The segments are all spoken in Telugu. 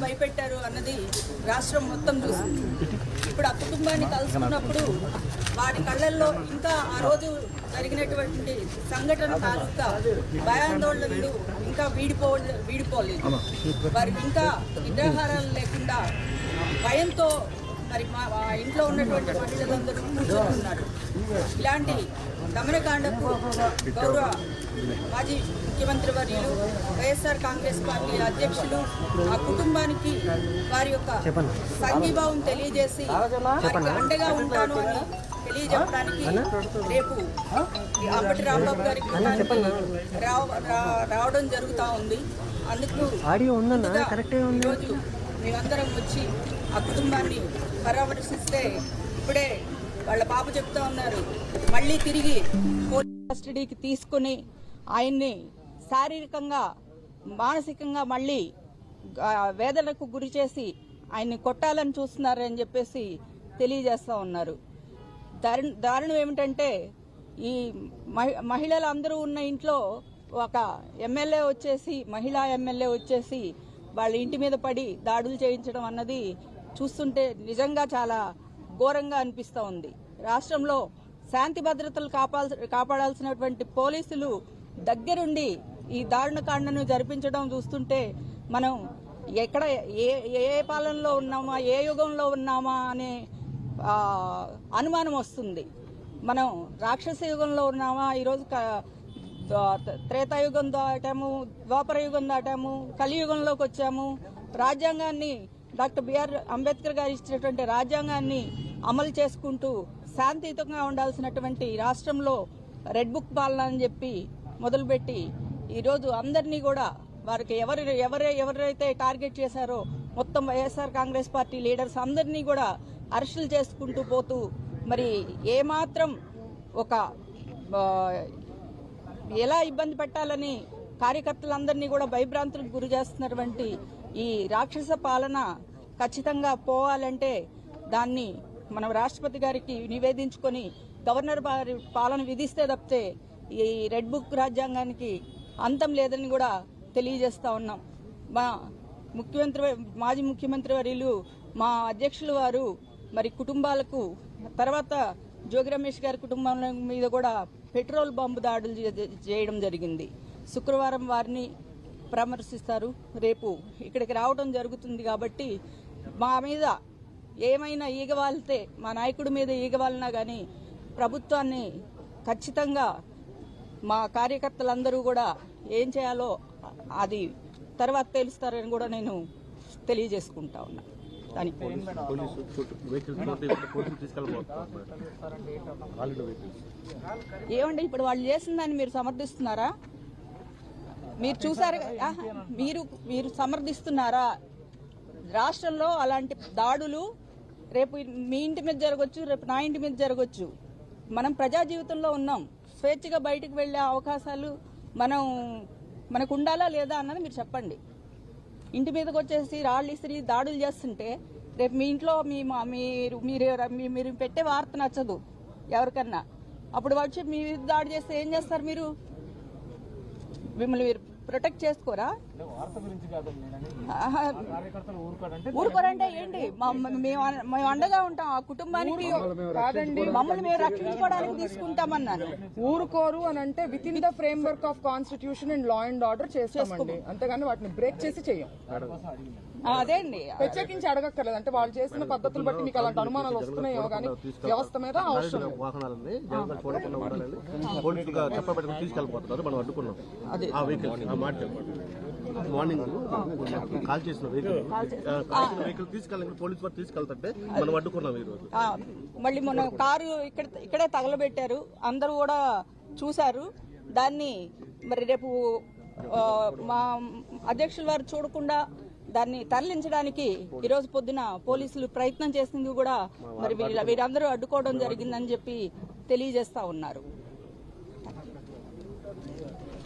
భయపెట్టారు అన్నది రాష్ట్రం మొత్తం చూసింది ఇప్పుడు ఆ కుటుంబాన్ని కలుసుకున్నప్పుడు వారి కళ్ళల్లో ఇంకా ఆ రోజు జరిగినటువంటి సంఘటన తాలూకా భయాందోళనలు ఇంకా వీడిపో వీడిపోలేదు. వారికి ఇంకా విగ్రహారాలు లేకుండా భయంతో మరి మా ఇంట్లో ఉన్నటువంటి మహిళలందరూ కూర్చొని ఉన్నారు ఇలాంటి దమనకాండకు గౌరవ మాజీ ముఖ్యమంత్రి వర్యులు వైఎస్ఆర్ కాంగ్రెస్ పార్టీ అధ్యక్షులు ఆ కుటుంబానికి వారి యొక్క సంఘీభావం తెలియజేసి వారికి అండగా ఉంటాను అని తెలియజెప్పడానికి రేపు అంబటి రాంబాబు గారి రావడం జరుగుతూ ఉంది. అందుకు ఆడియో ఉందన్న ముందుగా కరెక్టే ఉంది. ఈరోజు మేమందరం వచ్చి ఆ కుటుంబాన్ని పరామర్శిస్తే ఇప్పుడే వాళ్ళ పాప చెప్తా ఉన్నారు. మళ్ళీ తిరిగి పోలీస్ కస్టడీకి తీసుకుని ఆయన్ని శారీరకంగా మానసికంగా మళ్ళీ వేదనకు గురి చేసి ఆయన్ని కొట్టాలని చూస్తున్నారని చెప్పేసి తెలియజేస్తా ఉన్నారు. దారు దారుణం ఏమిటంటే ఈ మహి- మహిళలు అందరూ ఉన్న ఇంట్లో ఒక ఎమ్మెల్యే వచ్చేసి మహిళా ఎమ్మెల్యే వచ్చేసి వాళ్ళ ఇంటి మీద పడి దాడులు చేయించడం అన్నది చూస్తుంటే నిజంగా చాలా ఘోరంగా అనిపిస్తూ ఉంది. రాష్ట్రంలో శాంతి భద్రతలు కాపాడాల్సినటువంటి పోలీసులు దగ్గరుండి ఈ దారుణ కాండను జరిపించడం చూస్తుంటే మనం ఎక్కడ ఏ ఏ పాలనలో ఉన్నామా ఏ యుగంలో ఉన్నామా అనే అనుమానం వస్తుంది. మనం రాక్షస యుగంలో ఉన్నామా ఈరోజు త్రేతాయుగం దాటాము ద్వాపర యుగం దాటాము కలియుగంలోకి వచ్చాము. రాజ్యాంగాన్ని డాక్టర్ బిఆర్ అంబేద్కర్ గారు ఇచ్చినటువంటి రాజ్యాంగాన్ని అమలు చేసుకుంటూ శాంతియుతంగా ఉండాల్సినటువంటి రాష్ట్రంలో రెడ్ బుక్ పాలన అని చెప్పి మొదలుపెట్టి ఈరోజు అందరినీ కూడా వారికి ఎవరు ఎవరే ఎవరైతే టార్గెట్ చేశారో మొత్తం వైఎస్ఆర్ కాంగ్రెస్ పార్టీ లీడర్స్ అందరినీ కూడా అరెస్టులు చేసుకుంటూ పోతూ మరి ఏమాత్రం ఒక ఎలా ఇబ్బంది పెట్టాలని కార్యకర్తలందరినీ కూడా భయభ్రాంతులకు గురి చేస్తున్నటువంటి ఈ రాక్షస పాలన ఖచ్చితంగా పోవాలంటే దాన్ని మనం రాష్ట్రపతి గారికి నివేదించుకొని గవర్నర్ వారి పాలన విధిస్తే తప్పితే ఈ రెడ్ బుక్ రాజ్యాంగానికి అంతం లేదని కూడా తెలియజేస్తా ఉన్నాం. మా ముఖ్యమంత్రి మాజీ ముఖ్యమంత్రి వర్యులు మా అధ్యక్షులు వారు మరి కుటుంబాలకు తర్వాత జోగి రమేష్ గారి కుటుంబం మీద కూడా పెట్రోల్ బాంబు దాడులు చేయడం జరిగింది. శుక్రవారం వారిని పరామర్శిస్తారు. రేపు ఇక్కడికి రావడం జరుగుతుంది కాబట్టి మా మీద ఏమైనా ఈగవాలితే మా నాయకుడి మీద ఈగవాలినా కానీ ప్రభుత్వాన్ని ఖచ్చితంగా మా కార్యకర్తలందరూ కూడా ఏం చేయాలో అది తర్వాత తెలుస్తారని కూడా నేను తెలియజేసుకుంటా ఉన్నా. దానికి ఏమండి ఇప్పుడు వాళ్ళు చేసిన దాన్ని మీరు సమర్థిస్తున్నారా? మీరు చూసారు ఆహా, మీరు మీరు సమర్థిస్తున్నారా? రాష్ట్రంలో అలాంటి దాడులు రేపు మీ ఇంటి మీద జరగవచ్చు రేపు నా ఇంటి మీద జరగవచ్చు మనం ప్రజా జీవితంలో ఉన్నాం. స్వేచ్ఛగా బయటకు వెళ్ళే అవకాశాలు మనం మనకు ఉండాలా లేదా అన్నది మీరు చెప్పండి. ఇంటి మీదకి వచ్చేసి రాళ్ళు ఇసిరి దాడులు చేస్తుంటే రేపు మీ ఇంట్లో మీ మా- మీరు మీరు మీ- మీరు పెట్టే వార్త నచ్చదు ఎవరికన్నా. అప్పుడు వచ్చి మీ దాడి చేస్తే ఏం చేస్తారు మీరు? మిమ్మల్ని మీరు ప్రొటెక్ట్ చేసుకోరా? ఊరుకోరంటే ఏంటి? మేము అండగా ఉంటాం ఆ కుటుంబానికి. కాదండి మమ్మల్ని మేము రక్షించుకోవడానికి తీసుకుంటామన్నాను ఊరుకోరు అని అంటే with in the framework of constitution and law and order చేస్తామండి అంతేగాని వాటిని బ్రేక్ చేసి చెయ్యం ఆ, అదే అండి. ప్రత్యేకించి అడగక్కర్లేదు. అంటే వాళ్ళు చేసిన పద్ధతులు బట్టి మీకు అలాంటి అనుమానాలు వస్తున్నాయో కానీ వ్యవస్థ మీద అవసరం. వాహనాలని చెప్పబెట్టుకుని తీసుకెళ్ళిపోతున్నారు. మనం అడ్డుకున్నాం. ఆ వెహికల్ ఆ మాట చెప్పండి మార్నింగ్ కాల్ చేసిన వెహికల్ తీసుకెళ్ళి పోలీసు వారు తీసుకెళ్తుంటే మనం అడ్డుకున్నాం ఈ రోజు. ఆ, మళ్ళీ మొన్న కారు ఇక్కడ ఇక్కడే తగలబెట్టారు. అందరూ కూడా చూశారు. దాన్ని మరి రేపు మా అధ్యక్షుల వారు చూడకుండా దాన్ని తరలించడానికి ఈరోజు పొద్దున పోలీసులు ప్రయత్నం చేసింది కూడా మరి వీళ్ళ వీరందరూ అడ్డుకోవడం జరిగిందని చెప్పి తెలియజేస్తా ఉన్నారు.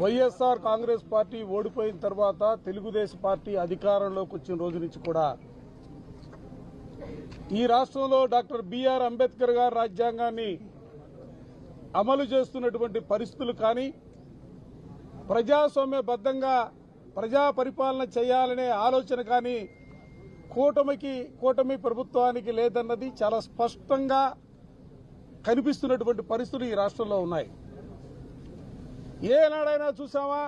వైఎస్ఆర్ కాంగ్రెస్ పార్టీ ఓడిపోయిన తర్వాత తెలుగుదేశం పార్టీ అధికారంలోకి వచ్చిన రోజు నుంచి కూడా ఈ రాష్ట్రంలో డాక్టర్ బిఆర్ అంబేద్కర్ గారు రాజ్యాంగాన్ని అమలు చేస్తున్నటువంటి పరిస్థితులు కానీ ప్రజాస్వామ్యబద్ధంగా ప్రజా పరిపాలన చేయాలనే ఆలోచన కానీ కూటమికి కూటమి ప్రభుత్వానికి లేదన్నది చాలా స్పష్టంగా కనిపిస్తున్నటువంటి పరిస్థితులు ఈ రాష్ట్రంలో ఉన్నాయి. ఏనాడైనా చూసామా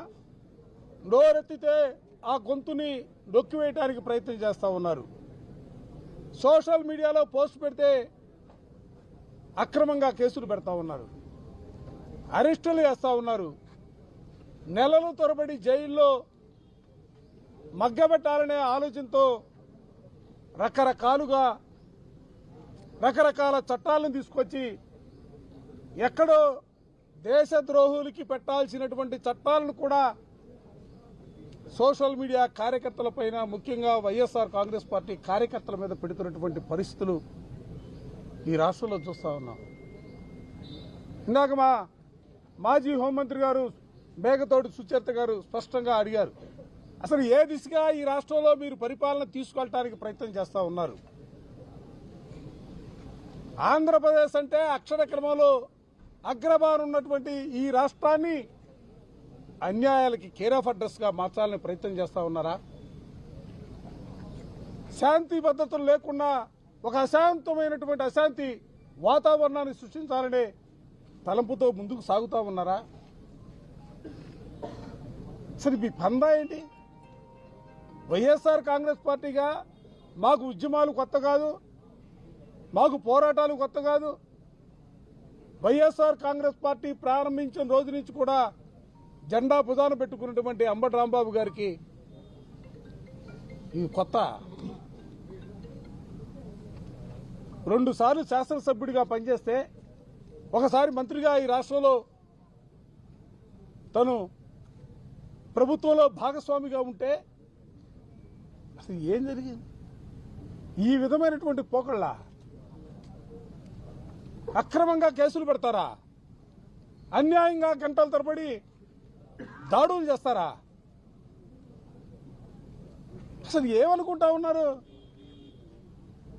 నోరెత్తితే ఆ గొంతుని నొక్కివేయటానికి ప్రయత్నం చేస్తూ ఉన్నారు. సోషల్ మీడియాలో పోస్ట్ పెడితే అక్రమంగా కేసులు పెడతా ఉన్నారు. అరెస్టులు చేస్తూ ఉన్నారు. నెలలు తొరబడి జైల్లో మగ్గబెట్టాలనే ఆలోచనతో రకరకాలుగా రకరకాల చట్టాలను తీసుకొచ్చి ఎక్కడో దేశద్రోహులకి పెట్టాల్సినటువంటి చట్టాలను కూడా సోషల్ మీడియా కార్యకర్తల పైన ముఖ్యంగా వైఎస్ఆర్ కాంగ్రెస్ పార్టీ కార్యకర్తల మీద పెడుతున్నటువంటి పరిస్థితులు ఈ రాష్ట్రంలో చూస్తా ఉన్నాం. ఇందాక మా మాజీ హోంమంత్రి గారు మేఘతోటి సుచరిత గారు స్పష్టంగా అడిగారు అసలు ఏ దిశగా ఈ రాష్ట్రంలో మీరు పరిపాలన తీసుకెళ్ళటానికి ప్రయత్నం చేస్తూ ఉన్నారు? ఆంధ్రప్రదేశ్ అంటే అక్షర క్రమంలో అగ్రబాన్ ఉన్నటువంటి ఈ రాష్ట్రాన్ని అన్యాయాలకి కేర్ ఆఫ్ అడ్రస్గా మార్చాలని ప్రయత్నం చేస్తా ఉన్నారా? శాంతి భద్రతలు లేకుండా ఒక అశాంతమైనటువంటి అశాంతి వాతావరణాన్ని సృష్టించాలనే తలంపుతో ముందుకు సాగుతా ఉన్నారా? సరే మీ పందా ఏంటి? వైఎస్ఆర్ కాంగ్రెస్ పార్టీగా మాకు ఉద్యమాలు కొత్త కాదు మాకు పోరాటాలు కొత్త కాదు వైఎస్ఆర్ కాంగ్రెస్ పార్టీ ప్రారంభించిన రోజు నుంచి కూడా జెండా భుజాన పెట్టుకున్నటువంటి అంబటి రాంబాబు గారికి ఇది కొత్త రెండుసార్లు శాసనసభ్యుడిగా పనిచేస్తే ఒకసారి మంత్రిగా ఈ రాష్ట్రంలో తను ప్రభుత్వంలో భాగస్వామిగా ఉంటే అసలు ఏం జరిగింది? ఈ విధమైనటువంటి పోకళ్ళ అక్రమంగా కేసులు పెడతారా? అన్యాయంగా గంటల తరబడి దాడులు చేస్తారా? అసలు ఏమనుకుంటా ఉన్నారు?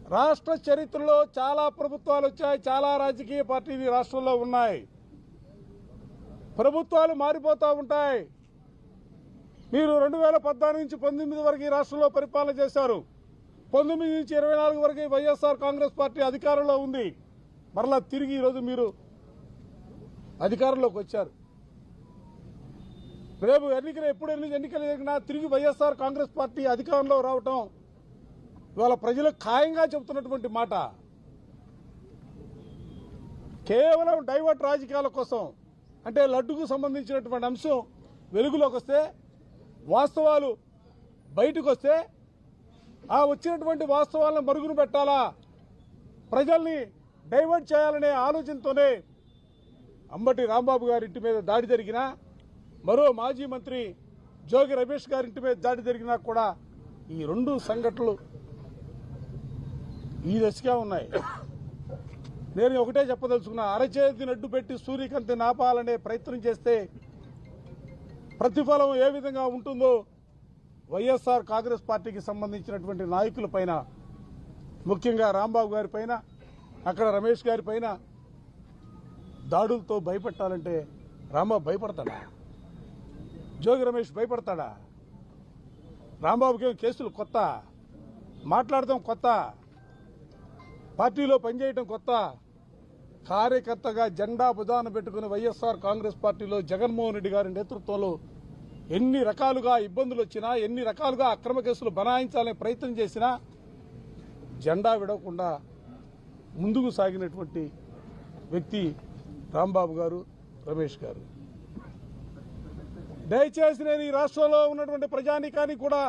రాష్ట్ర చరిత్రలో చాలా ప్రభుత్వాలు వచ్చాయి చాలా రాజకీయ పార్టీలు రాష్ట్రంలో ఉన్నాయి. ప్రభుత్వాలు మారిపోతూ ఉంటాయి. మీరు రెండు వేల పద్నాలుగు నుంచి పంతొమ్మిది వరకు ఈ రాష్ట్రంలో పరిపాలన చేశారు. పంతొమ్మిది నుంచి ఇరవై నాలుగు వరకు వైఎస్ఆర్ కాంగ్రెస్ పార్టీ అధికారంలో ఉంది. మరలా తిరిగి ఈరోజు మీరు అధికారంలోకి వచ్చారు. రేపు ఎన్నికలు ఎప్పుడు ఎన్నికలు జరిగినా తిరిగి వైఎస్ఆర్ కాంగ్రెస్ పార్టీ అధికారంలో రావటం ఇవాళ ప్రజలకు ఖాయంగా చెబుతున్నటువంటి మాట. కేవలం డైవర్ట్ రాజకీయాల కోసం అంటే లడ్డుకు సంబంధించినటువంటి అంశం వెలుగులోకి వస్తే వాస్తవాలు బయటకు వస్తే ఆ వచ్చినటువంటి వాస్తవాలను మరుగున పెట్టాలా? ప్రజల్ని డైవర్ట్ చేయాలనే ఆలోచనతోనే అంబటి రాంబాబు గారి ఇంటి మీద దాడి జరిగినా మరో మాజీ మంత్రి జోగి రమేష్ గారి ఇంటి మీద దాడి జరిగినా కూడా ఈ రెండు సంఘటనలు ఈ దశగా ఉన్నాయి. నేను ఒకటే చెప్పదలుచుకున్నా అరచేతిని అడ్డు పెట్టి సూర్యకాంతి నాపాలనే ప్రయత్నం చేస్తే ప్రతిఫలం ఏ విధంగా ఉంటుందో వైఎస్ఆర్ కాంగ్రెస్ పార్టీకి సంబంధించినటువంటి నాయకుల పైన ముఖ్యంగా రాంబాబు గారి పైన అక్కడ రమేష్ గారి పైన దాడులతో భయపెట్టాలంటే రాంబాబు భయపడతాడా? జోగి రమేష్ భయపడతాడా? రాంబాబుకి కేసులు కొత్త? మాట్లాడటం కొత్త? పార్టీలో పనిచేయటం కొత్త? కార్యకర్తగా జెండా భుజాన పెట్టుకుని వైఎస్ఆర్ కాంగ్రెస్ పార్టీలో జగన్మోహన్ రెడ్డి గారి నేతృత్వంలో ఎన్ని రకాలుగా ఇబ్బందులు వచ్చినా ఎన్ని రకాలుగా అక్రమ కేసులు బనాయించాలనే ప్రయత్నం చేసినా జెండా విడవకుండా ముందుకు సాగినటువంటి వ్యక్తి రాంబాబు గారు రమేష్ గారు. దయచేసి నేను ఈ రాష్ట్రంలో ఉన్నటువంటి ప్రజానీకానికి కూడా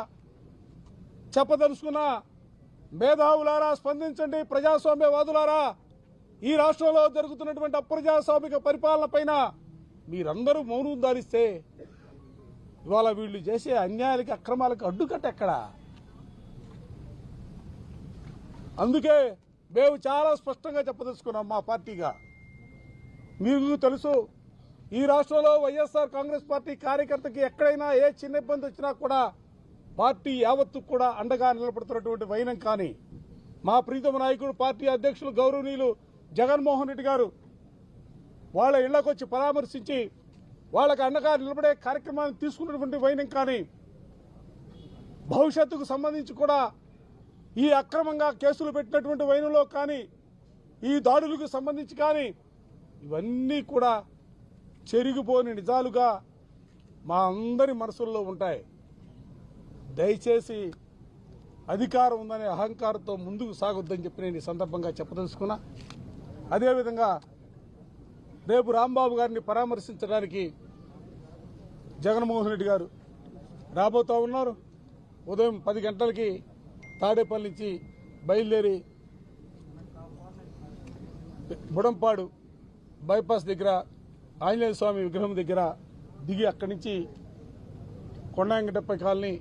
చెప్పదలుచుకున్నా మేధావులారా స్పందించండి ప్రజాస్వామ్యవాదులారా. ఈ రాష్ట్రంలో జరుగుతున్నటువంటి అప్రజాస్వామిక పరిపాలన పైన మీరందరూ మౌనం ధరిస్తే ఇవాళ వీళ్ళు చేసే అన్యాయాలకి అక్రమాలకు అడ్డుకట్ట ఎక్కడా? అందుకే మేము చాలా స్పష్టంగా చెప్పదలుచుకున్నాం మా పార్టీగా. మీకు తెలుసు ఈ రాష్ట్రంలో వైఎస్ఆర్ కాంగ్రెస్ పార్టీ కార్యకర్తకి ఎక్కడైనా ఏ చిన్న ఇబ్బంది వచ్చినా కూడా పార్టీ యావత్తు కూడా అండగా నిలబడుతున్నటువంటి వైనం కానీ మా ప్రీతమ నాయకుడు పార్టీ అధ్యక్షులు గౌరవనీయులు జగన్మోహన్ రెడ్డి గారు వాళ్ళ ఇళ్ళకొచ్చి పరామర్శించి వాళ్ళకి అండగా నిలబడే కార్యక్రమాన్ని తీసుకున్నటువంటి వైనం కానీ భవిష్యత్తుకు సంబంధించి కూడా ఈ అక్రమంగా కేసులు పెట్టినటువంటి వైనులో కానీ ఈ దాడులకు సంబంధించి కానీ ఇవన్నీ కూడా చెరిగిపోని నిజాలుగా మా అందరి మనసుల్లో ఉంటాయి. దయచేసి అధికారం ఉందనే అహంకారంతో ముందుకు సాగొద్దని చెప్పి నేను ఈ సందర్భంగా చెప్పదలుచుకున్నా. అదేవిధంగా రేపు రాంబాబు గారిని పరామర్శించడానికి జగన్మోహన్ రెడ్డి గారు రాబోతా ఉన్నారు. ఉదయం పది గంటలకి తాడేపల్లి నుంచి బయలుదేరి బుడంపాడు బైపాస్ దగ్గర ఆంజనేయ స్వామి విగ్రహం దగ్గర దిగి అక్కడి నుంచి కొండాంగటప్ప కాలనీ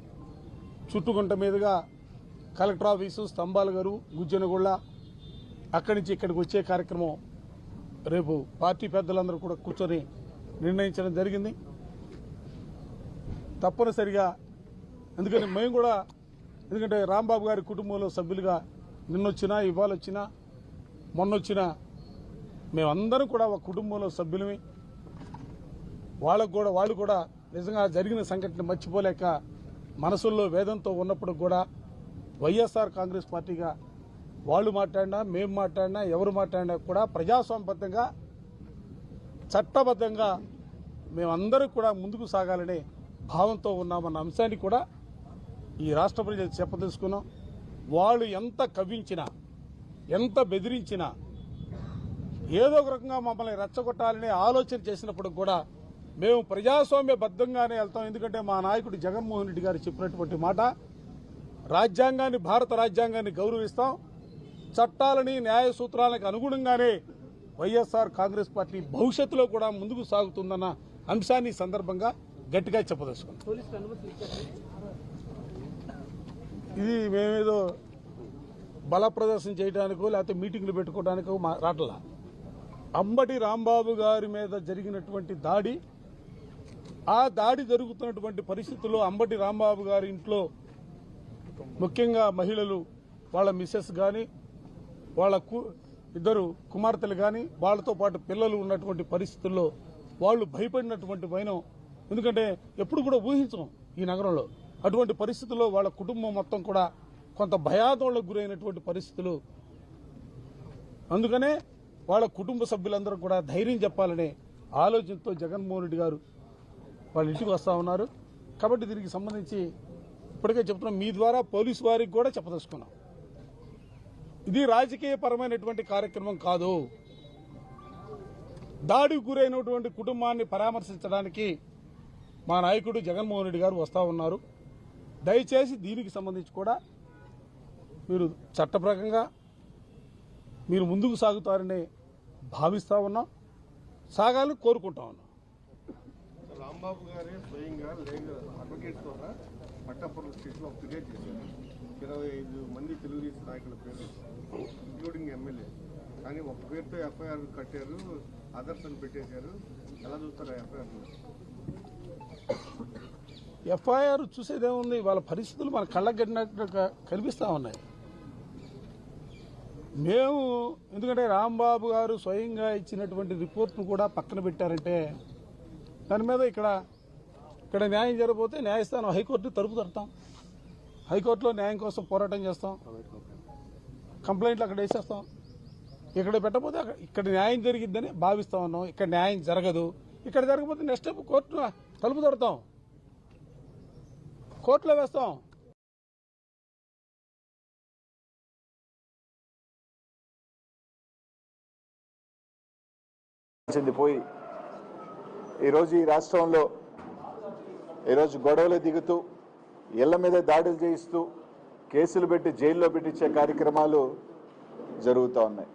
చుట్టుకుంట మీదుగా కలెక్టర్ ఆఫీసు స్తంభాల గారు గుజ్జనగొళ్ళ అక్కడి నుంచి ఇక్కడికి వచ్చే కార్యక్రమం రేపు పార్టీ పెద్దలందరూ కూడా కూర్చొని నిర్ణయించడం జరిగింది. తప్పనిసరిగా ఎందుకని మేము కూడా ఎందుకంటే రాంబాబు గారి కుటుంబంలో సభ్యులుగా నిన్నొచ్చినా ఇవాళ వచ్చినా మొన్నొచ్చినా మేమందరం కూడా ఒక కుటుంబంలో సభ్యులమే. వాళ్ళకు కూడా వాళ్ళు కూడా నిజంగా జరిగిన సంఘటన మర్చిపోలేక మనసుల్లో వేదంతో ఉన్నప్పుడు కూడా వైఎస్ఆర్ కాంగ్రెస్ పార్టీగా వాళ్ళు మాట్లాడినా మేము మాట్లాడినా ఎవరు మాట్లాడినా కూడా ప్రజాస్వామ్యబద్ధంగా చట్టబద్ధంగా మేమందరూ కూడా ముందుకు సాగాలనే భావంతో ఉన్నామన్న అంశాన్ని కూడా ఈ రాష్ట్ర ప్రజలు చెప్పదలుచుకున్నాం. వాళ్ళు ఎంత కవ్వించినా ఎంత బెదిరించినా ఏదో ఒక రకంగా మమ్మల్ని రెచ్చగొట్టాలనే ఆలోచన చేసినప్పుడు కూడా మేము ప్రజాస్వామ్యబద్ధంగానే వెళ్తాం. ఎందుకంటే మా నాయకుడు జగన్మోహన్ రెడ్డి గారు చెప్పినటువంటి మాట రాజ్యాంగాన్ని భారత రాజ్యాంగాన్ని గౌరవిస్తాం. చట్టాలని న్యాయ సూత్రాలకు అనుగుణంగానే వైఎస్ఆర్ కాంగ్రెస్ పార్టీ భవిష్యత్తులో కూడా ముందుకు సాగుతుందన్న అంశాన్ని సందర్భంగా గట్టిగా చెప్పదలుచుకున్నాం. ఇది మేమేదో బల ప్రదర్శన చేయడానికో లేకపోతే మీటింగ్లు పెట్టుకోవడానికో మా రాటలా. అంబటి రాంబాబు గారి మీద జరిగినటువంటి దాడి ఆ దాడి జరుగుతున్నటువంటి పరిస్థితుల్లో అంబటి రాంబాబు గారి ఇంట్లో ముఖ్యంగా మహిళలు వాళ్ళ మిస్సెస్ కానీ వాళ్ళ కు ఇద్దరు కుమార్తెలు కానీ వాళ్ళతో పాటు పిల్లలు ఉన్నటువంటి పరిస్థితుల్లో వాళ్ళు భయపడినటువంటి భయం. ఎందుకంటే ఎప్పుడు కూడా ఊహించం ఈ నగరంలో. అటువంటి పరిస్థితుల్లో వాళ్ళ కుటుంబం మొత్తం కూడా కొంత భయాదోళనకు గురైనటువంటి పరిస్థితులు. అందుకనే వాళ్ళ కుటుంబ సభ్యులందరూ కూడా ధైర్యం చెప్పాలనే ఆలోచనతో జగన్మోహన్ రెడ్డి గారు వాళ్ళ ఇంటికి వస్తూ ఉన్నారు. కాబట్టి దీనికి సంబంధించి ఇప్పటికే చెప్తున్నాం. మీ ద్వారా పోలీసు వారికి కూడా చెప్పదలుచుకున్నాం. ఇది రాజకీయపరమైనటువంటి కార్యక్రమం కాదు. దాడికి గురైనటువంటి కుటుంబాన్ని పరామర్శించడానికి మా నాయకుడు జగన్మోహన్ రెడ్డి గారు వస్తూ ఉన్నారు. దయచేసి దీనికి సంబంధించి కూడా మీరు చట్టప్రకంగా మీరు ముందుకు సాగుతారని భావిస్తా ఉన్నాం. సాగాలని కోరుకుంటా ఉన్నాం. రాంబాబు గారే స్వయంగా లీగల్ అడ్వకేట్ ద్వారా పట్టాపురం స్టేషన్లో ఫిర్యాదు చేశారు. ఇరవై ఐదు మంది తెలుగుదేశం నాయకుల పేరు ఇంక్లూడింగ్ ఎమ్మెల్యే. కానీ ఒక పేరుతో ఎఫ్ఐఆర్ కట్టారు అదర్స్ అని పెట్టేశారు. ఎలా చూస్తారు ఎఫ్ఐఆర్? ఎఫ్ఐఆర్ చూసేదేముంది వాళ్ళ పరిస్థితులు మన కళ్ళకు కట్టినట్టు కనిపిస్తూ కనిపిస్తా ఉన్నాయి. మేము ఎందుకంటే రాంబాబు గారు స్వయంగా ఇచ్చినటువంటి రిపోర్ట్ను కూడా పక్కన పెట్టారంటే దాని మీద ఇక్కడ ఇక్కడ న్యాయం జరగబోతే న్యాయస్థానం హైకోర్టు తరుపు తడతాం. హైకోర్టులో న్యాయం కోసం పోరాటం చేస్తాం. కంప్లైంట్లు అక్కడ వేసేస్తాం. ఇక్కడ పెట్టకపోతే అక్కడ ఇక్కడ న్యాయం జరిగిద్దని భావిస్తా ఉన్నాం. ఇక్కడ న్యాయం జరగదు. ఇక్కడ జరగకపోతే నెక్స్ట్ స్టెప్ కోర్టు తలుపు తడతాం. కోర్టులో వేస్తాం. పోయి ఈరోజు ఈ రాష్ట్రంలో ఈరోజు గొడవలు దిగుతూ ఇళ్ళ మీద దాడులు చేయిస్తూ కేసులు పెట్టి జైల్లో పెట్టించే కార్యక్రమాలు జరుగుతూ ఉన్నాయి.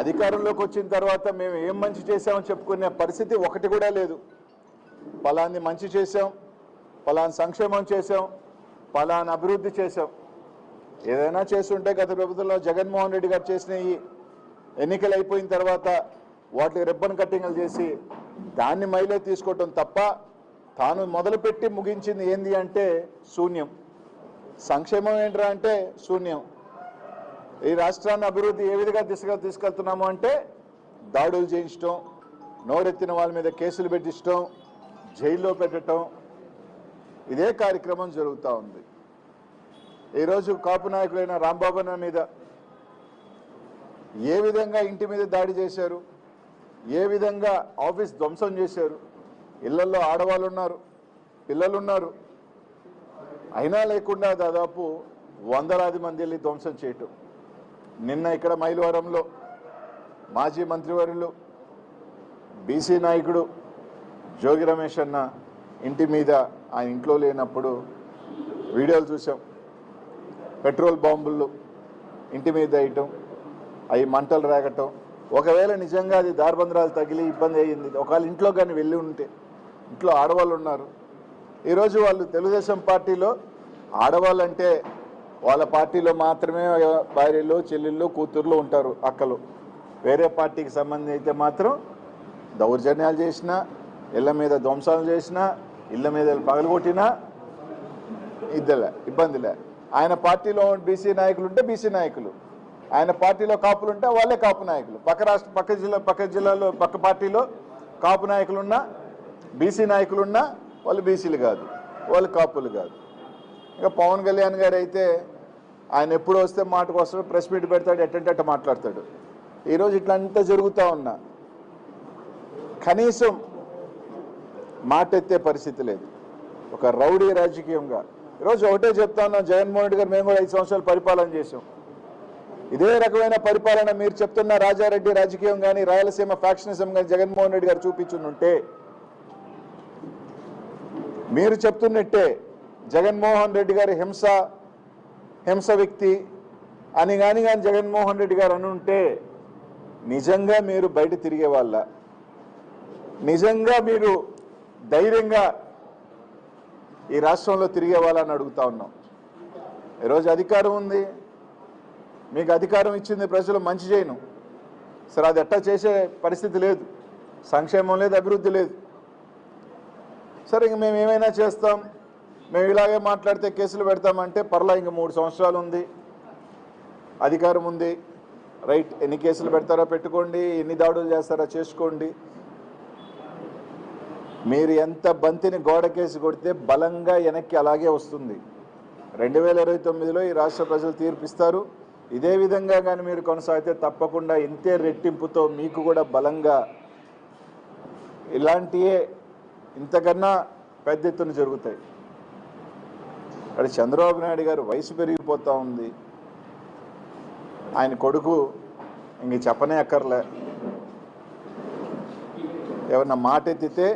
అధికారంలోకి వచ్చిన తర్వాత మేము ఏం మంచి చేసామని చెప్పుకునే పరిస్థితి ఒకటి కూడా లేదు. ఫలాన్ని మంచి చేసాం పలాని సంక్షేమం చేసాం పలాని అభివృద్ధి చేసాం ఏదైనా చేస్తుంటే గత ప్రభుత్వంలో జగన్మోహన్ రెడ్డి గారు చేసిన ఎన్నికలు అయిపోయిన తర్వాత వాటికి రిబ్బన్ కట్టింగ్లు చేసి దాన్ని మైలే తీసుకోవటం తప్ప తాను మొదలుపెట్టి ముగించింది ఏంది అంటే శూన్యం. సంక్షేమం ఏంట్రా అంటే శూన్యం. ఈ రాష్ట్రాన్ని అభివృద్ధి ఏ విధంగా దిశగా తీసుకెళ్తున్నాము అంటే దాడులు చేయించడం నోరెత్తిన వాళ్ళ మీద కేసులు పెట్టించడం జైల్లో పెట్టడం ఇదే కార్యక్రమం జరుగుతూ ఉంది. ఈరోజు కాపు నాయకుడైన రాంబాబు అన్న మీద ఏ విధంగా ఇంటి మీద దాడి చేశారు? ఏ విధంగా ఆఫీస్ ధ్వంసం చేశారు? ఇళ్ళలో ఆడవాళ్ళు ఉన్నారు పిల్లలు ఉన్నారు. అయినా లేకుండా దాదాపు వందలాది మంది వెళ్ళి ధ్వంసం చేయటం. నిన్న ఇక్కడ మైలవరంలో మాజీ మంత్రివర్యులు బీసీ నాయకుడు జోగి రమేష్ అన్న ఇంటి మీద ఆయన ఇంట్లో లేనప్పుడు వీడియోలు చూసాం. పెట్రోల్ బాంబులు ఇంటి మీద వేయటం అవి మంటలు రేగటం. ఒకవేళ నిజంగా అది దార్బంధరాలు తగిలి ఇబ్బంది అయ్యింది ఒకవేళ ఇంట్లో కానీ వెళ్ళి ఉంటే ఇంట్లో ఆడవాళ్ళు ఉన్నారు. ఈరోజు వాళ్ళు తెలుగుదేశం పార్టీలో ఆడవాళ్ళంటే వాళ్ళ పార్టీలో మాత్రమే భార్యలు చెల్లెళ్ళు కూతుర్లు ఉంటారు అక్కలు. వేరే పార్టీకి సంబంధించి అయితే మాత్రం దౌర్జన్యాలు చేసినా ఇళ్ళ మీద ధ్వంసాలు చేసినా ఇళ్ళ మీద పగలగొట్టినా ఇద్దలే ఇబ్బందిలే. ఆయన పార్టీలో బీసీ నాయకులు ఉంటే బీసీ నాయకులు. ఆయన పార్టీలో కాపులు ఉంటే వాళ్ళే కాపు నాయకులు. పక్క రాష్ట్ర పక్క జిల్లా పక్క జిల్లాలో పక్క పార్టీలో కాపు నాయకులున్నా బీసీ నాయకులున్నా వాళ్ళు బీసీలు కాదు వాళ్ళు కాపులు కాదు. ఇంకా పవన్ కళ్యాణ్ గారు అయితే ఆయన ఎప్పుడు వస్తే మాటకు వస్తాడు ప్రెస్ మీట్ పెడతాడు ఎట్టంటే అట్ట మాట్లాడతాడు. ఈరోజు ఇట్లా అంతా జరుగుతూ ఉన్నా. కనీసం మాటెత్తే పరిస్థితి లేదు. ఒక రౌడీ రాజకీయంగా. ఈరోజు ఒకటే చెప్తాను జగన్మోహన్ రెడ్డి గారు మేము కూడా ఐదు సంవత్సరాలు పరిపాలన చేసాం ఇదే రకమైన పరిపాలన మీరు చెప్తున్న రాజారెడ్డి రాజకీయం కానీ రాయలసీమ ఫ్యాక్షనిజం కానీ జగన్మోహన్ రెడ్డి గారు చూపించుంటే మీరు చెప్తున్నట్టే జగన్మోహన్ రెడ్డి గారి హింస హింస వ్యక్తి అని కానీ కానీ జగన్మోహన్ రెడ్డి గారు అనుంటే నిజంగా మీరు బయట తిరిగే వాళ్ళ. నిజంగా మీరు ధైర్యంగా ఈ రాష్ట్రంలో తిరిగే వాళ్ళని అడుగుతా ఉన్నాం. ఈరోజు అధికారం ఉంది. మీకు అధికారం ఇచ్చింది ప్రజలు మంచి చేయను. సరే అది ఎట్టా చేసే పరిస్థితి లేదు. సంక్షేమం లేదు అభివృద్ధి లేదు. సరే ఇంక మేము ఏమైనా చేస్తాం? మేము ఇలాగే మాట్లాడితే కేసులు పెడతామంటే పర్లా ఇంక మూడు సంవత్సరాలు ఉంది. అధికారం ఉంది. రైట్ ఎన్ని కేసులు పెడతారో పెట్టుకోండి ఎన్ని దాడులు చేస్తారో చేసుకోండి. మీరు ఎంత బంతిని గోడకేసి కొడితే బలంగా వెనక్కి అలాగే వస్తుంది. రెండు వేల ఇరవై తొమ్మిదిలో ఈ రాష్ట్ర ప్రజలు తీర్పిస్తారు. ఇదే విధంగా కానీ మీరు కొనసాగితే తప్పకుండా ఇంతే రెట్టింపుతో మీకు కూడా బలంగా ఇలాంటియే ఇంతకన్నా పెద్ద ఎత్తున జరుగుతాయి. అక్కడ చంద్రబాబు నాయుడు గారు వయసు పెరిగిపోతూ ఉంది. ఆయన కొడుకు ఇంక చెప్పనే అక్కర్లే. ఏమన్నా మాట ఎత్తితే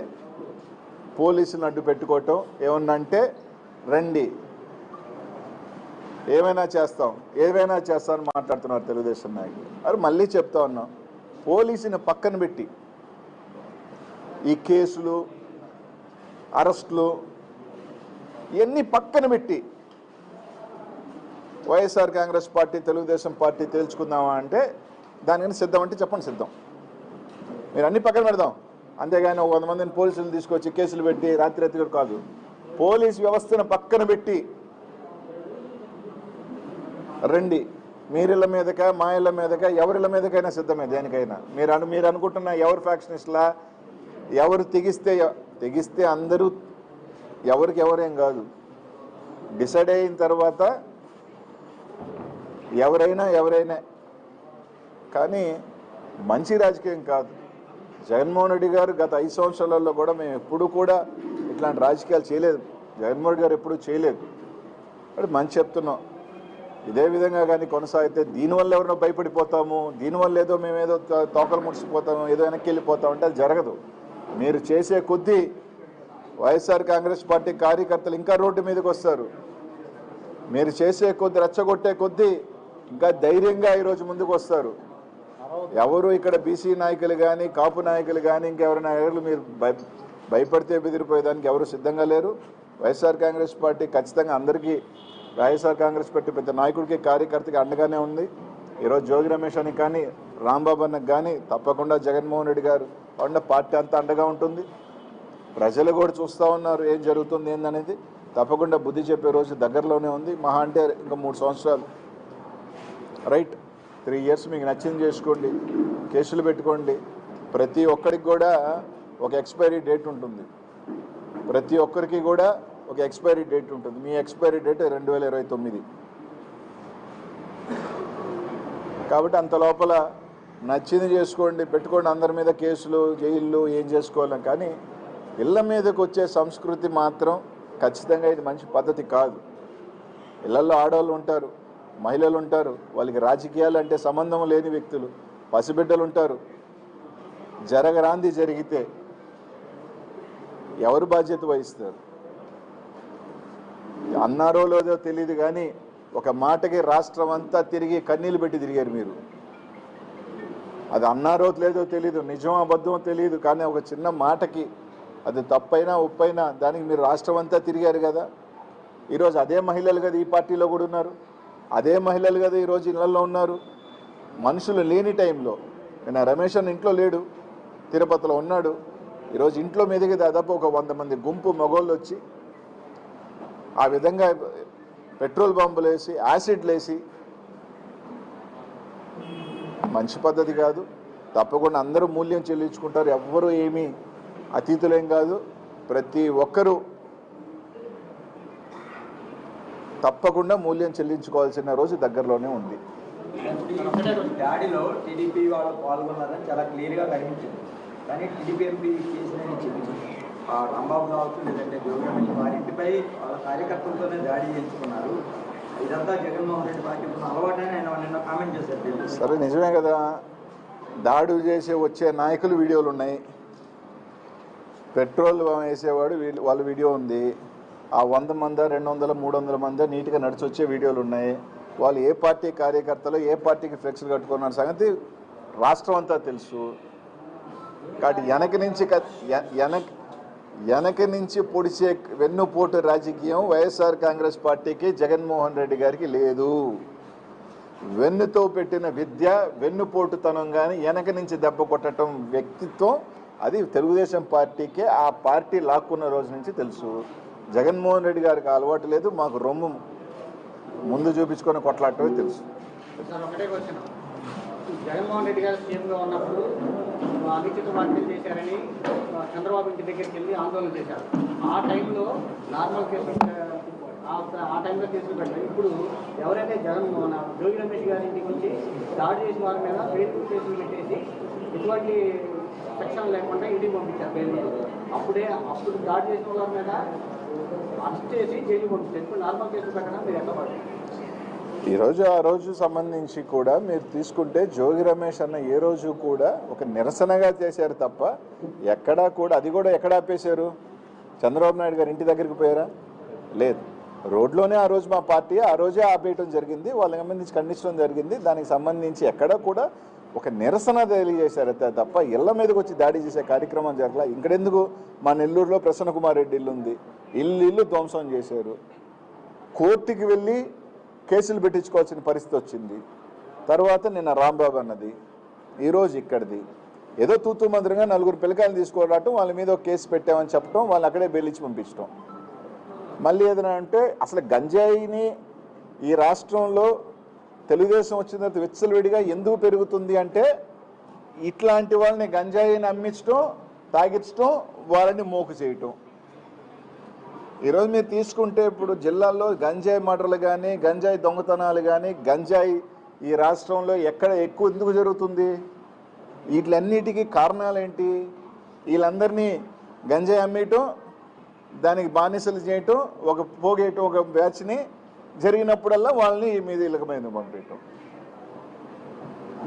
పోలీసులను అడ్డు పెట్టుకోవటం ఏమన్నంటే రండి. ఏమైనా చేస్తాం. ఏమైనా చేస్తామని మాట్లాడుతున్నారు తెలుగుదేశం నాయకులు. అది మళ్ళీ చెప్తా ఉన్నాం పోలీసుని పక్కన పెట్టి ఈ కేసులు అరెస్టులు ఇవన్నీ పక్కన పెట్టి వైఎస్ఆర్ కాంగ్రెస్ పార్టీ తెలుగుదేశం పార్టీ తేల్చుకుందామా అంటే దానికని సిద్ధం అంటే చెప్పండి సిద్ధం. మీరు అన్ని పక్కన పెడదాం. అంతేగాని ఒక వంద మందిని పోలీసులు తీసుకొచ్చి కేసులు పెట్టి రాత్రి ఎత్తుగడు కాదు. పోలీస్ వ్యవస్థను పక్కన పెట్టి రండి. మీరిళ్ళ మీదక మా ఇళ్ళ మీదక ఎవరిళ్ళ మీదకైనా సిద్ధమే దేనికైనా. మీరు అను మీరు అనుకుంటున్న ఎవరు ఫ్యాక్షనిస్ట్లా ఎవరు తెగిస్తే తెగిస్తే అందరూ ఎవరికి ఎవరేం కాదు. డిసైడ్ అయిన తర్వాత ఎవరైనా ఎవరైనా. కానీ మంచి రాజకీయం కాదు. జగన్మోహన్ రెడ్డి గారు గత ఐదు సంవత్సరాలలో కూడా మేము ఎప్పుడు కూడా ఇట్లాంటి రాజకీయాలు చేయలేదు. జగన్మోహన్ రెడ్డి గారు ఎప్పుడూ చేయలేదు. అంటే మంచి చెప్తున్నాం. ఇదే విధంగా కానీ కొనసాగితే దీనివల్ల ఎవరినో భయపడిపోతాము దీనివల్ల ఏదో మేము ఏదో తోకలు ముడిచిపోతాము ఏదో వెనక్కి వెళ్ళిపోతాం అంటే అది జరగదు. మీరు చేసే కొద్దీ వైఎస్ఆర్ కాంగ్రెస్ పార్టీ కార్యకర్తలు ఇంకా రోడ్డు మీదకి వస్తారు. మీరు చేసే కొద్ది రెచ్చగొట్టే కొద్దీ ఇంకా ధైర్యంగా ఈరోజు ముందుకు వస్తారు. ఎవరు ఇక్కడ బీసీ నాయకులు కానీ కాపు నాయకులు కానీ ఇంకెవరైనా నాయకులు మీరు భయ భయపడితే బెదిరిపోయేదానికి ఎవరు సిద్ధంగా లేరు. వైఎస్ఆర్ కాంగ్రెస్ పార్టీ ఖచ్చితంగా అందరికీ వైఎస్ఆర్ కాంగ్రెస్ పార్టీ పెద్ద నాయకుడికి కార్యకర్తకి అండగానే ఉంది. ఈరోజు జోగి రమేష్ అని కానీ రాంబాబు అన్నకు కానీ తప్పకుండా జగన్మోహన్ రెడ్డి గారు ఉన్న పార్టీ అంతా అండగా ఉంటుంది. ప్రజలు కూడా చూస్తూ ఉన్నారు ఏం జరుగుతుంది ఏందనేది. తప్పకుండా బుద్ధి చెప్పే రోజు దగ్గరలోనే ఉంది. మహా అంటే ఇంకా మూడు సంవత్సరాలు. రైట్. త్రీ ఇయర్స్ మీకు నచ్చింది చేసుకోండి కేసులు పెట్టుకోండి. ప్రతి ఒక్కరికి కూడా ఒక ఎక్స్పైరీ డేట్ ఉంటుంది. ప్రతి ఒక్కరికి కూడా ఒక ఎక్స్పైరీ డేట్ ఉంటుంది. మీ ఎక్స్పైరీ డేట్ రెండు వేల ఇరవై తొమ్మిది. కాబట్టి అంత లోపల నచ్చింది చేసుకోండి పెట్టుకోండి. అందరి మీద కేసులు జైళ్ళు ఏం చేసుకోవాలి కానీ ఇళ్ళ మీదకి వచ్చే సంస్కృతి మాత్రం ఖచ్చితంగా ఇది మంచి పద్ధతి కాదు. ఇళ్ళల్లో ఆడవాళ్ళు ఉంటారు. మహిళలు ఉంటారు వాళ్ళకి రాజకీయాలు అంటే సంబంధం లేని వ్యక్తులు పసిబిడ్డలు ఉంటారు. జరగరాంది జరిగితే ఎవరు బాధ్యత వహిస్తారు? అన్నారో లేదో తెలియదు కానీ ఒక మాటకి రాష్ట్రం అంతా తిరిగి కన్నీళ్ళు పెట్టి తిరిగారు మీరు. అది అన్నారో లేదో తెలియదు నిజం అబద్ధమో తెలియదు కానీ ఒక చిన్న మాటకి అది తప్పైనా ఉప్పైనా దానికి మీరు రాష్ట్రం అంతా తిరిగారు కదా. ఈరోజు అదే మహిళలు కదా ఈ పార్టీలో కూడా ఉన్నారు. అదే మహిళలు కదా ఈరోజు ఇళ్ళలో ఉన్నారు. మనుషులు లేని టైంలో నేను రమేష్ అని ఇంట్లో లేడు తిరుపతిలో ఉన్నాడు. ఈరోజు ఇంట్లో మీదకి దాదాపు ఒక వంద మంది గుంపు మగోళ్ళు వచ్చి ఆ విధంగా పెట్రోల్ బాంబులు వేసి యాసిడ్లు వేసి మంచి పద్ధతి కాదు. తప్పకుండా అందరూ మూల్యం చెల్లించుకుంటారు. ఎవ్వరూ ఏమీ అతీతులేం కాదు. ప్రతి ఒక్కరూ తప్పకుండా మూల్యం చెల్లించుకోవాల్సిన రోజు దగ్గరలోనే ఉంది. దాడిలో టీడీపీ వాళ్ళు పాల్గొన్నారని చాలా క్లియర్గా కనిపించింది. కానీ టీడీపీ ఎంపీ చేసిందని చెప్పింది. ఆ రాంబాబు కావచ్చు లేదంటే జోగేమణి వారింటిపై వాళ్ళ కార్యకర్తలతోనే దాడి చేయించుకున్నారు. ఇదంతా జగన్మోహన్ రెడ్డి పార్టీ ఉన్న అలవాటని ఆయన నిన్న కామెంట్ చేశారు ఢిల్లీలో. సరే నిజమే కదా. దాడులు చేసే వచ్చే నాయకులు వీడియోలు ఉన్నాయి. పెట్రోల్ వేసేవాడు వీళ్ళ- వాళ్ళ వీడియో ఉంది. ఆ వంద మంది రెండు వందల మూడు వందల మంది నీట్గా నడిచి వచ్చే వీడియోలు ఉన్నాయి. వాళ్ళు ఏ పార్టీ కార్యకర్తలు ఏ పార్టీకి ఫ్లెక్స్లు కట్టుకున్న సంగతి రాష్ట్రం అంతా తెలుసు. కాబట్టి వెనక నుంచి క- వెనక వెనక నుంచి పొడిచే వెన్నుపోటు రాజకీయం వైఎస్ఆర్ కాంగ్రెస్ పార్టీకి జగన్మోహన్ రెడ్డి గారికి లేదు. వెన్నుతో పెట్టిన విద్య వెన్నుపోటుతనం కానీ వెనక నుంచి దెబ్బ కొట్టడం వ్యక్తిత్వం అది తెలుగుదేశం పార్టీకే ఆ పార్టీ లాక్కున్న రోజు నుంచి తెలుసు. జగన్మోహన్ రెడ్డి గారికి అలవాటు లేదు మాకు రొమ్ము ముందు చూపించుకొని కొట్లాడటమే తెలుసు. సార్ ఒకటే క్వశ్చన్. జగన్మోహన్ రెడ్డి గారు సీఎంగా ఉన్నప్పుడు అనుచిత వ్యాఖ్యలు చేశారని ఆ, చంద్రబాబు ఇంటి దగ్గరికి వెళ్ళి ఆందోళన చేశారు. ఆ టైంలో నార్మల్ కేసులు ఆ, టైంలో కేసులు పెట్టారు. ఇప్పుడు ఎవరైతే జగన్ మన జోగి రమేష్ గారి ఇంటికి వచ్చి దాడి చేసిన వారి మీద ఫేస్బుక్ కేసులు పెట్టేసి ఎటువంటి సెక్షన్ లేకుండా ఇంటికి పంపించారు బెయిల్ అప్పుడే అప్పుడు దాడి చేసిన వాళ్ళ మీద అరెస్ట్ చేసి జైలు పంపించారు నార్మల్ కేసులు పెట్టడం మీరు ఎట్లా ఈరోజు ఆ రోజు సంబంధించి కూడా మీరు తీసుకుంటే జోగి రమేష్ అన్న ఏ రోజు కూడా ఒక నిరసనగా చేశారు తప్ప ఎక్కడా కూడా అది కూడా ఎక్కడ ఆపేశారు? చంద్రబాబు నాయుడు గారు ఇంటి దగ్గరికి పోయారా? లేదు. రోడ్లోనే ఆ రోజు మా పార్టీ ఆ రోజే ఆపేయటం జరిగింది. వాళ్ళకి సంబంధించి ఖండించడం జరిగింది. దానికి సంబంధించి ఎక్కడ కూడా ఒక నిరసన తెలియజేశారు తప్ప ఇళ్ళ మీదకి వచ్చి దాడి చేసే కార్యక్రమం జరగల. ఇక్కడెందుకు మా నెల్లూరులో ప్రసన్న కుమార్ రెడ్డి ఇల్లు ఉంది. ఇల్లు ఇల్లు ధ్వంసం చేశారు. కోర్టుకి వెళ్ళి కేసులు పెట్టించుకోవాల్సిన పరిస్థితి వచ్చింది. తర్వాత నిన్న రాంబాబు అన్నది ఈరోజు ఇక్కడిది. ఏదో తూతూ మందిరంగా నలుగురు పిల్లకాయలు తీసుకురావటం వాళ్ళ మీద ఒక కేసు పెట్టామని చెప్పడం వాళ్ళు అక్కడే బెయిలిచ్చి పంపించడం మళ్ళీ ఏదైనా అంటే అసలు గంజాయిని ఈ రాష్ట్రంలో తెలుగుదేశం వచ్చిన తర్వాత విచ్చలవిడిగా ఎందుకు పెరుగుతుంది అంటే ఇట్లాంటి వాళ్ళని గంజాయిని అమ్మించడం తాగించడం వాళ్ళని మోకు చేయటం. ఈరోజు మీరు తీసుకుంటే ఇప్పుడు జిల్లాల్లో గంజాయి మర్డర్లు కానీ గంజాయి దొంగతనాలు కానీ గంజాయి ఈ రాష్ట్రంలో ఎక్కడ ఎక్కువ ఎందుకు జరుగుతుంది? వీటిలన్నిటికీ కారణాలు ఏంటి వీళ్ళందరినీ గంజాయి అమ్మేయటం దానికి బానిసలు చేయటం ఒక పోగేయటం ఒక బ్యాచ్ని జరిగినప్పుడల్లా వాళ్ళని మీద ఇళ్ళక మీద పంపేయటం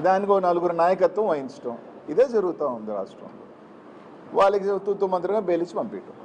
దానికి ఒక నలుగురు నాయకత్వం వహించటం. ఇదే జరుగుతూ ఉంది రాష్ట్రంలో. వాళ్ళకి తూతు మంత్రిగా బెలిచి పంపించటం